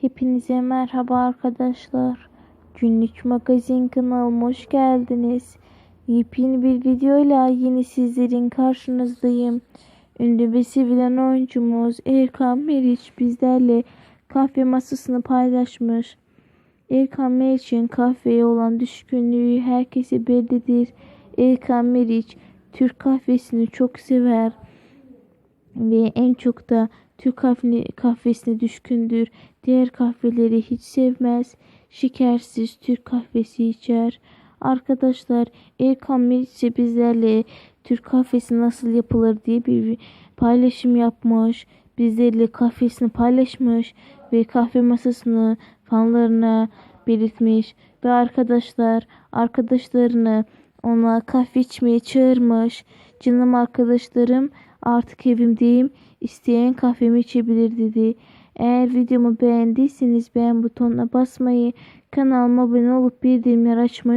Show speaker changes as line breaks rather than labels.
Hepinize merhaba arkadaşlar. Günlük magazin kanalıma hoş geldiniz. Yepyeni bir videoyla yine sizlerin karşınızdayım. Ünlü ve sevilen oyuncumuz Erkan Meriç bizlerle kahve masasını paylaşmış. Erkan Meriç'in kahveye olan düşkünlüğü herkese bellidir. Erkan Meriç Türk kahvesini çok sever ve en çok da Türk kahve, kahvesine düşkündür. Diğer kahveleri hiç sevmez. Şekersiz Türk kahvesi içer. Arkadaşlar Erkan Meriç ise bizlerle Türk kahvesi nasıl yapılır diye bir paylaşım yapmış. Bizlerle kahvesini paylaşmış ve kahve masasını fanlarına belirtmiş. Ve arkadaşlar arkadaşlarını ona kahve içmeye çağırmış. Canım arkadaşlarım artık evimdeyim. İsteyen kahvemi içebilir dedi. Eğer videomu beğendiyseniz beğen butonuna basmayı, kanalıma abone olup bildirimleri açmayı